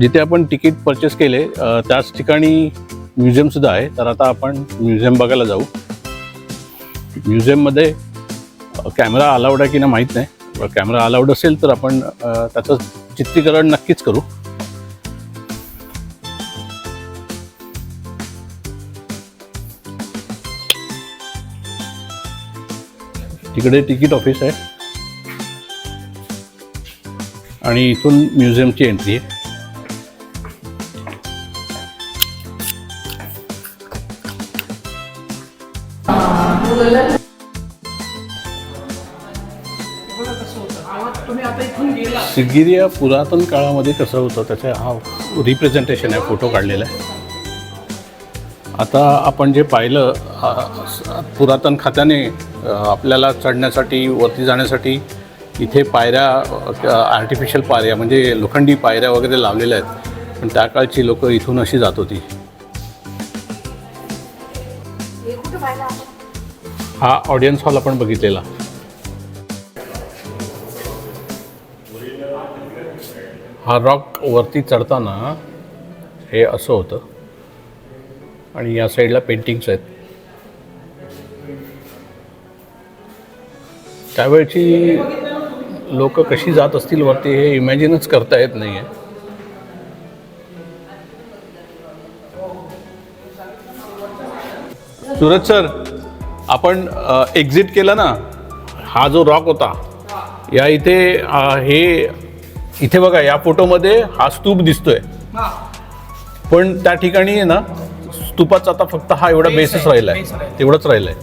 जिथे आपण ticket purchase केले त्याच ठिकाणी म्युझियमसुद्धा आहे. तर आता आपण म्युझियम बघायला जाऊ. म्युझियममध्ये कॅमेरा अलाउड आहे की नाही माहीत नाही. कॅमेरा अलाउड असेल तर आपण त्याचं चित्रीकरण नक्कीच करू. तिकडे तिकीट ऑफिस आहे. आणि इथून म्युझियमची एंट्री आहे. सिगिरिया पुरातन काळामध्ये कसं होतं त्याचं हा रिप्रेझेंटेशन आहे फोटो काढलेला आहे. आता आपण जे पाहिलं पुरातन खात्याने आपल्याला चढण्यासाठी वरती जाण्यासाठी इथे पायऱ्या आर्टिफिशियल पायऱ्या म्हणजे लोखंडी पायऱ्या वगैरे लावलेल्या आहेत. पण त्या काळची लोक इथून अशी जात होती. हा ऑडियन्स हॉल आपण बघितलेला. हा रॉक वरती चढताना हे असं होतं. आणि या साईडला पेंटिंग्स आहेत. त्यावेळची लोक कशी जात असतील वरती हे इमॅजिनच करता येत नाही आहे सूरज सर आपण एक्झिट केलं ना? हा जो रॉक होता या इथे हे इथे बघा या फोटोमध्ये हा स्तूप दिसतोय. पण त्या ठिकाणी आहे ना स्तूपाचा आता फक्त हा एवढा बेसच राहिलाय. तेवढंच राहिलंय.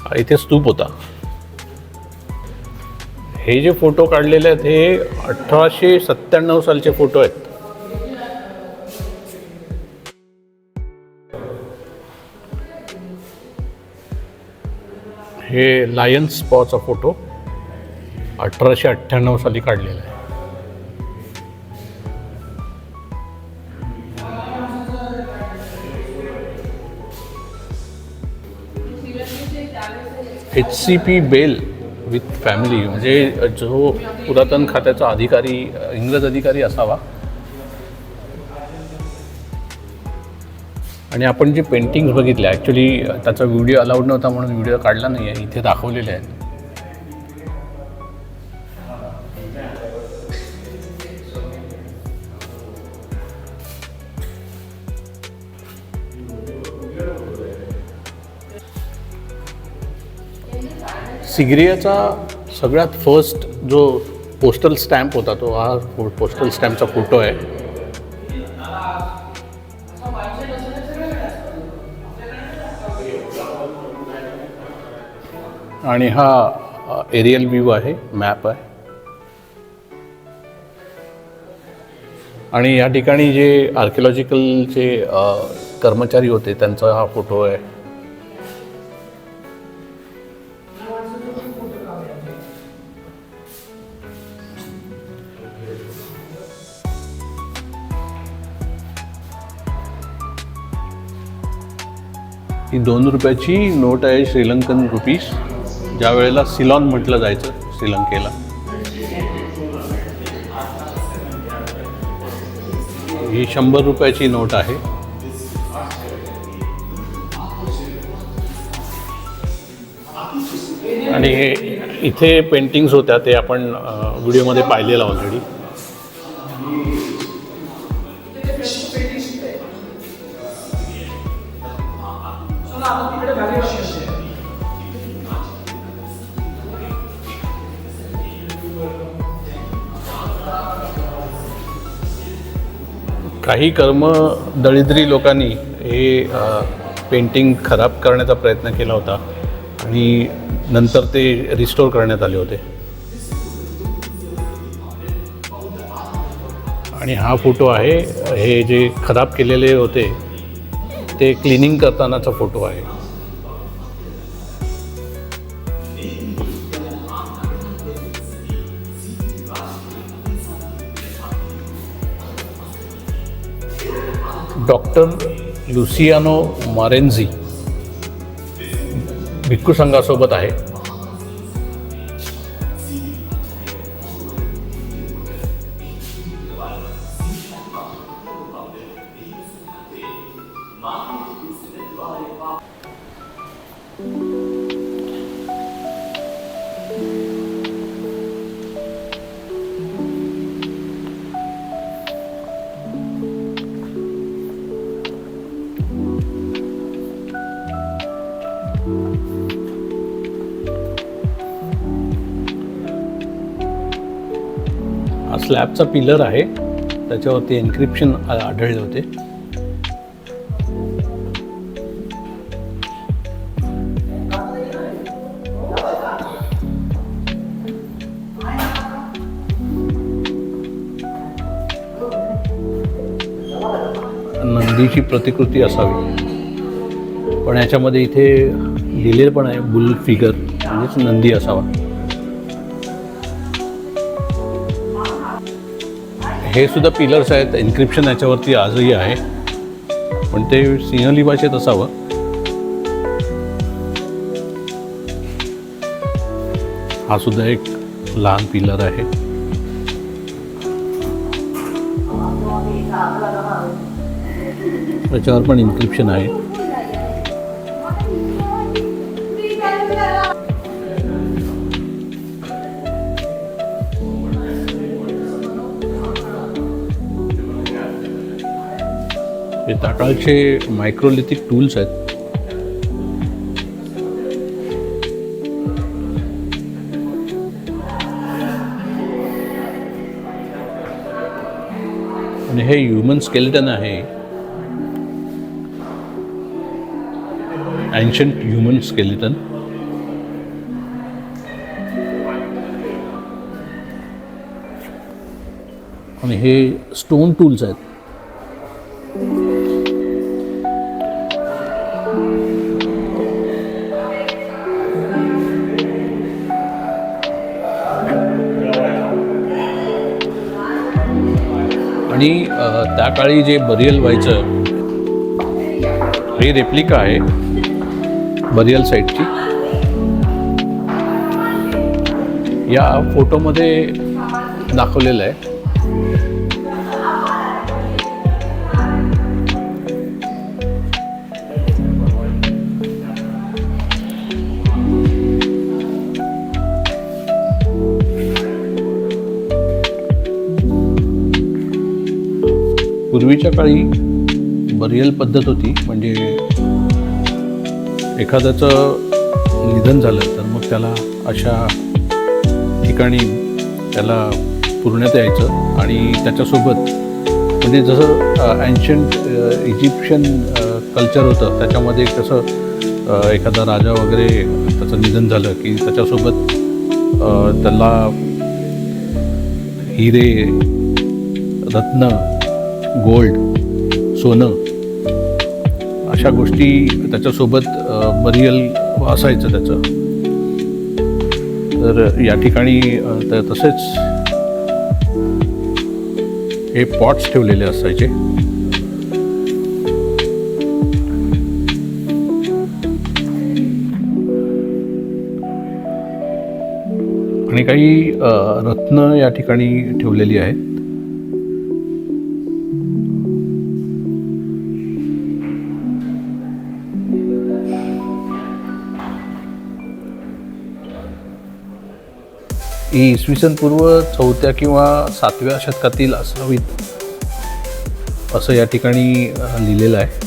हा इथे स्तूप होता. हे जे फोटो काढलेले आहेत हे अठराशे सत्त्याण्णव सालचे फोटो आहेत. हे लायन स्पॉचा फोटो अठराशे अठ्ठ्याण्णव साली काढलेला आहे. H C P bell with family म्हणजे जो पुरातन खात्याचा अधिकारी इंग्रज अधिकारी असावा. आणि आपण जे पेंटिंग्स बघितले ॲक्च्युली त्याचा व्हिडिओ अलाउड नव्हता म्हणून व्हिडिओ काढला नाही आहे इथे दाखवलेले आहेत. सिग्रियाचा सगळ्यात फर्स्ट जो पोस्टल स्टॅम्प होता तो हा पोस्टल स्टॅम्पचा फोटो आहे. आणि हा एरियल व्ह्यू आहे मॅप आहे. आणि या ठिकाणी जे आर्किओलॉजिकलचे कर्मचारी होते त्यांचा हा फोटो आहे. ही दोन रुपयाची नोट आहे श्रीलंकन रुपीज. ज्या वेळेला सिलॉन म्हटलं जायचं श्रीलंकेला. ही शंभर रुपयाची नोट आहे. आणि हे इथे पेंटिंग्स होत्या ते आपण व्हिडिओमध्ये पाहिलेलं ऑलरेडी काही कर्म दळिद्री लोकांनी हे पेंटिंग खराब करण्याचा प्रयत्न केला होता आणि नंतर ते रिस्टोर करण्यात आले होते. आणि हा फोटो आहे हे जे खराब केलेले होते ते क्लिनिंग करतानाचा फोटो आहे. डॉक्टर लुसियानो मारेन्झी भिक्खू संघासोबत आहे. स्लॅबचा पिलर आहे. त्याच्यावरती एन्क्रिप्शन आढळले होते. नंदीची प्रतिकृती असावी. पण याच्यामध्ये इथे लिहिलेलं पण आहे बुल फिगर. म्हणजेच नंदी असावा. हे सुद्धा पिलर्स आहेत. इन्क्रिप्शन याच्यावरती आजही आहे. पण ते सिंहली भाषेत असावं. हा सुद्धा एक लहान पिलर आहे. त्याच्यावर पण इन्क्रिप्शन आहे. हे ताटाळचे मायक्रोलिथिक टूल्स आहेत. आणि हे ह्युमन स्केलेटन आहे. अँशंट ह्युमन स्केलेटन आणि हे स्टोन टूल्स आहेत. आणि त्या काळी जे बरियल व्हायचं हे रेप्लिका आहे बरियल साईटची. या फोटोमध्ये दाखवलेलं आहे. पूर्वीच्या काळी बरियल पद्धत होती म्हणजे एखाद्याचं निधन झालं तर मग त्याला अशा ठिकाणी त्याला पुरण्यात यायचं आणि त्याच्यासोबत म्हणजे जसं अँशंट इजिप्शियन कल्चर होतं त्याच्यामध्ये कसं एखादा राजा वगैरे त्याचं निधन झालं की त्याच्यासोबत त्याला हिरे रत्न गोल्ड सोनं अशा गोष्टी त्याच्यासोबत बरियल असायचं त्याचं. तर या ठिकाणी तसेच हे पॉट्स ठेवलेले असायचे. आणि काही रत्न या ठिकाणी ठेवलेली आहेत. ही इसवी पूर्व चौथ्या किंवा सातव्या शतकातील असावीत असं या ठिकाणी लिहिलेलं आहे.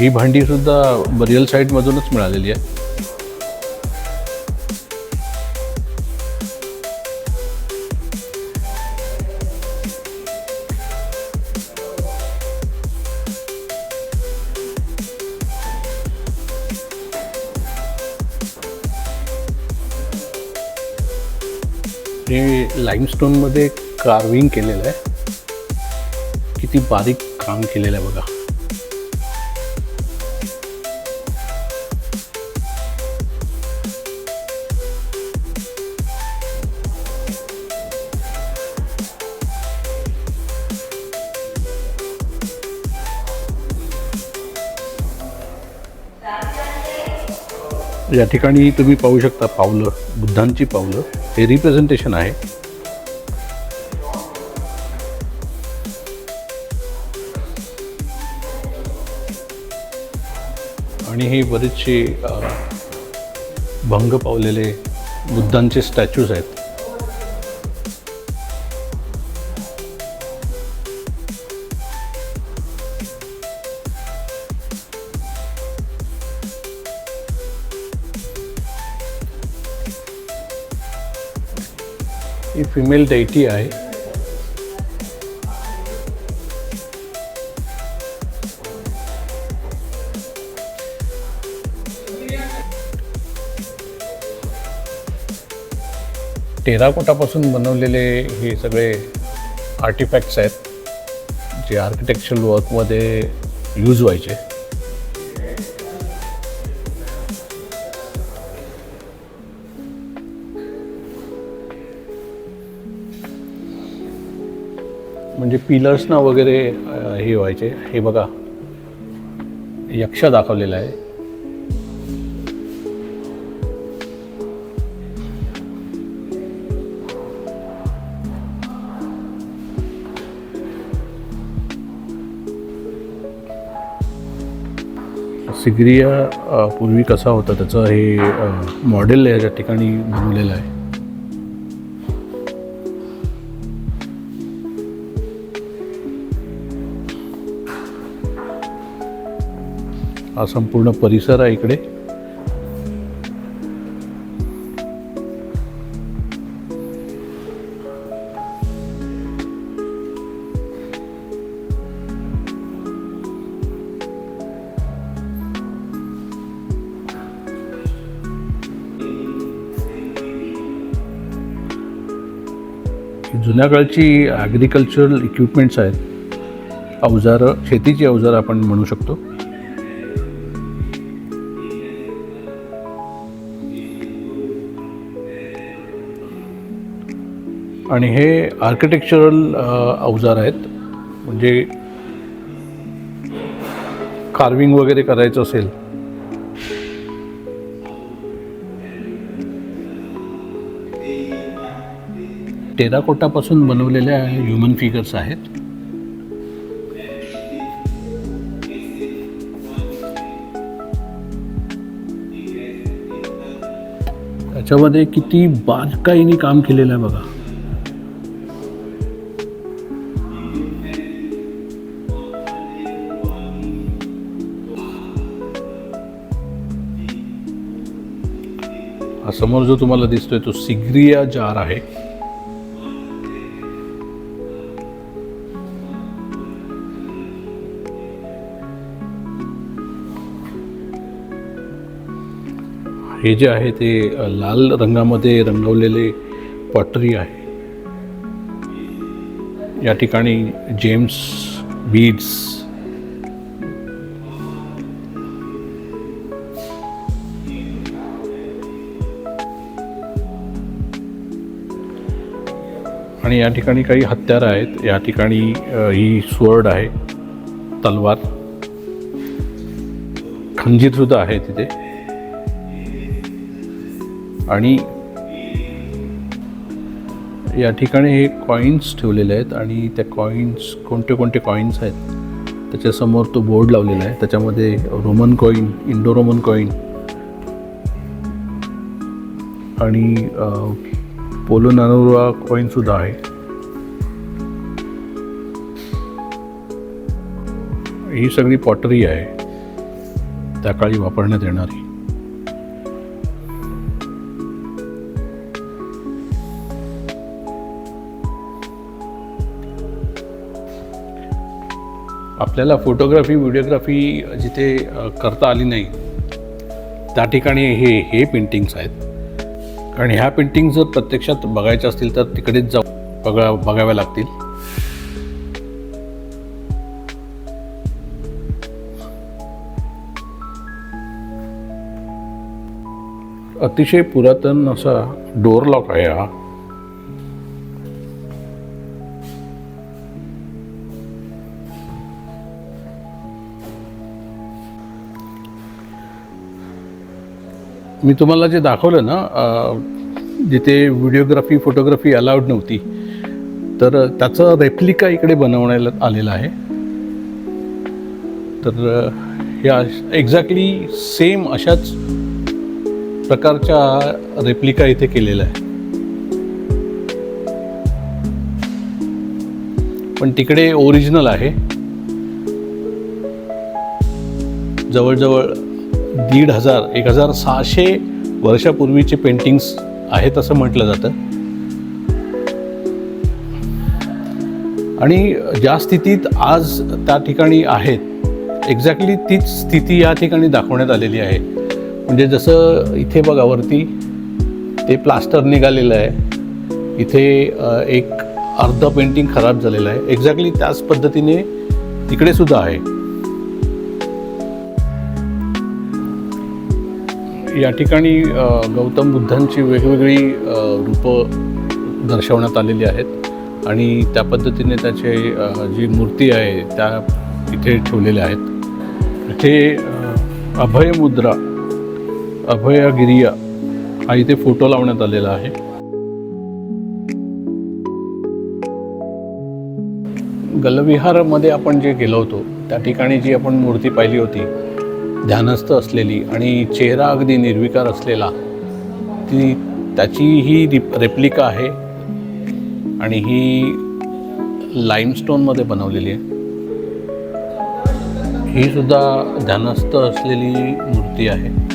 ही भांडी सुद्धा बरियल साईडमधूनच मिळालेली आहे लाईमस्टोनमध्ये कार्विंग केलेलं आहे. किती बारीक काम केलेलं आहे बघा. या ठिकाणी तुम्ही पाहू शकता पावलं बुद्धांची पावलं. हे रिप्रेझेंटेशन आहे. आणि हे बरेचसे भंग पावलेले बुद्धांचे स्टॅच्यूज आहेत. ही फिमेल डेटी आहे. टेराकोटापासून बनवलेले हे सगळे आर्टिफॅक्ट्स आहेत जे आर्किटेक्चरल वर्कमध्ये यूज व्हायचे. म्हणजे पिलर्सना वगैरे हे व्हायचे. हे बघा यक्ष दाखवलेलं आहे. सिग्रिया पूर्वी कसा होता? त्याचं हे मॉडेल या ठिकाणी बनवलेलं आहे. हा संपूर्ण परिसर आहे इकडे. जुन्या काळची ॲग्रिकल्चरल इक्विपमेंट्स आहेत. अवजारं शेतीची अवजारं आपण म्हणू शकतो. आणि हे आर्किटेक्चरल अवजार आहेत. म्हणजे कार्विंग वगैरे करायचं असेल टेराकोटापासून बनवलेल्या ह्युमन फिगर्स आहेत. त्याच्यामध्ये किती बारकाईने काम केलेलं आहे बघा. हा समोर जो तुम्हाला दिसतोय तो सिग्रिया जार आहे. हे जे आहे ते लाल रंगामध्ये रंगवलेले पॉटरी आहे. या ठिकाणी जेम्स बीड्स आणि या ठिकाणी काही हत्यारं आहेत. या ठिकाणी ही स्वर्ड आहे तलवार. खंजीर सुद्धा आहे तिथे. आणि या ठिकाणी हे कॉईन्स ठेवलेले आहेत आणि त्या कॉईन्स कोणते कोणते कॉईन्स आहेत त्याच्यासमोर तो बोर्ड लावलेला आहे. त्याच्यामध्ये Roman coin Indo Roman coin आणि पोलो नानोरा कॉईनसुद्धा आहे. ही सगळी पॉटरी आहे. त्या काळी वापरण्यात येणारी. आपल्याला फोटोग्राफी व्हिडिओग्राफी जिथे करता आली नाही त्या ठिकाणी हे हे पेंटिंग्स आहेत. आणि ह्या पेंटिंग जर प्रत्यक्षात बघायच्या असतील तर तिकडेच जाऊ बघा बघाव्या लागतील. अतिशय पुरातन असा डोअर लॉक आहे हा. मी तुम्हाला जे दाखवलं ना जिथे व्हिडिओग्राफी फोटोग्राफी अलाउड नव्हती तर त्याचं रेप्लिका इकडे बनवण्याला आलेला आहे. तर ह्या एक्झॅक्टली सेम अशाच प्रकारच्या रेप्लिका इथे केलेल्या आहे. पण तिकडे ओरिजिनल आहे. जवळजवळ दीड हजार एक हजार सहाशे वर्षापूर्वीचे पेंटिंग्स आहेत असं म्हटलं जातं. आणि ज्या स्थितीत आज त्या ठिकाणी आहेत एक्झॅक्टली तीच स्थिती या ठिकाणी दाखवण्यात आलेली आहे. म्हणजे जसं इथे बघा वरती ते प्लास्टर निघालेलं आहे. इथे एक अर्ध पेंटिंग खराब झालेलं आहे. एक्झॅक्टली त्याच पद्धतीने तिकडे सुद्धा आहे. या ठिकाणी गौतम बुद्धांची वेगवेगळी रूपं दर्शवण्यात आलेली आहेत. आणि त्या पद्धतीने त्याचे जी मूर्ती आहे त्या इथे ठेवलेल्या आहेत. हे अ, अभयमुद्रा अभयगिरिया हा इथे फोटो लावण्यात आलेला आहे. गलविहारमध्ये आपण जे गेलो होतो त्या ठिकाणी जी आपण मूर्ती पाहिली होती ध्यानस्थ असलेली आणि चेहरा अगदी निर्विकार असलेला ती त्याची ही रिप रेप्लिका आहे. आणि ही लाईमस्टोनमध्ये बनवलेली आहे. ही सुद्धा ध्यानस्थ असलेली मूर्ती आहे.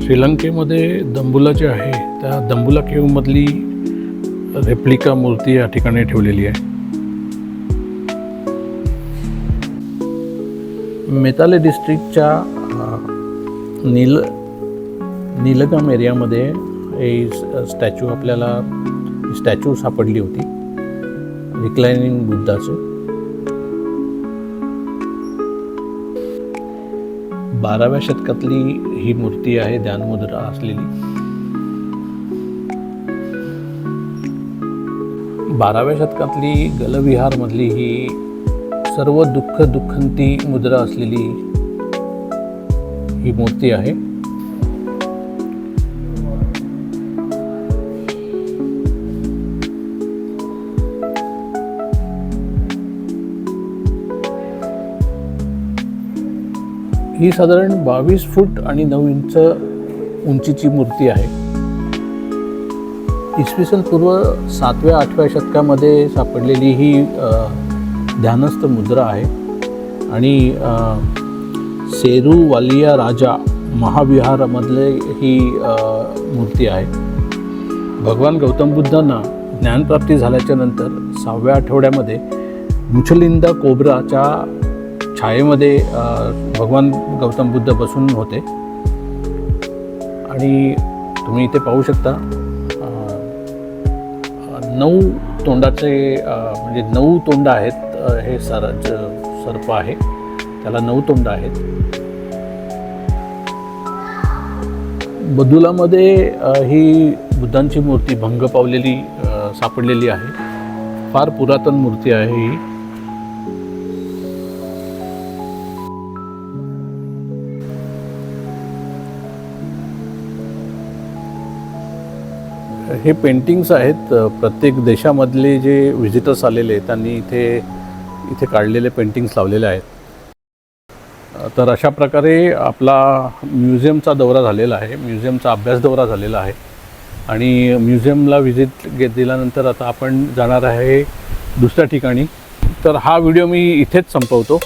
श्रीलंकेमध्ये दंबुला जे आहे त्या दंबुला केव्हमधली रेप्लिका मूर्ती या ठिकाणी ठेवलेली आहे. मेताले डिस्ट्रिक्टच्या नील नीलगाम एरियामध्ये हे स्टॅच्यू आपल्याला स्टॅच्यू सापडली होती. रिक्लायनिंग बुद्धाचं बाराव्या शतकातली ही मूर्ती आहे ध्यानमुद्रा असलेली. बाराव्या शतकातली गलविहारमधली ही सर्व दुःख दुःखंती मुद्रा असलेली ही मूर्ती आहे. ही साधारण बावीस फूट आणि नऊ इंच उंचीची मूर्ती आहे. इसवी सन पूर्व सातव्या आठव्या शतकामध्ये सापडलेली ही ध्यानस्थ मुद्रा आहे. आणि सेरूवालिया सेरू वालिया राजा महाविहारामधले ही मूर्ती आहे. भगवान गौतम बुद्धांना ज्ञानप्राप्ती झाल्याच्यानंतर सहाव्या आठवड्यामध्ये मुछलिंदा कोब्राच्या छायेमध्ये भगवान गौतम बुद्ध बसून होते. आणि तुम्ही इथे पाहू शकता नऊ तोंडाचे म्हणजे नऊ तोंड आहेत हे सर सर्प आहे. त्याला नऊ तोंड आहेत. बदुलामध्ये ही बुद्धांची मूर्ती भंग पावलेली सापडलेली आहे. फार पुरातन मूर्ती आहे ही. हे पेंटिंग्स आहेत. प्रत्येक देशामधले जे व्हिजिटर्स आलेले त्यांनी इथे इथे काढलेले पेंटिंग्स लावलेले आहेत. तर अशा प्रकारे आपला म्युझियमचा दौरा झालेला आहे. म्युझियमचा अभ्यास दौरा झालेला आहे. आणि म्युझियमला व्हिजिट घेत दिल्यानंतर आता आपण जाणार आहे दुसऱ्या ठिकाणी. तर हा व्हिडिओ मी इथेच संपवतो.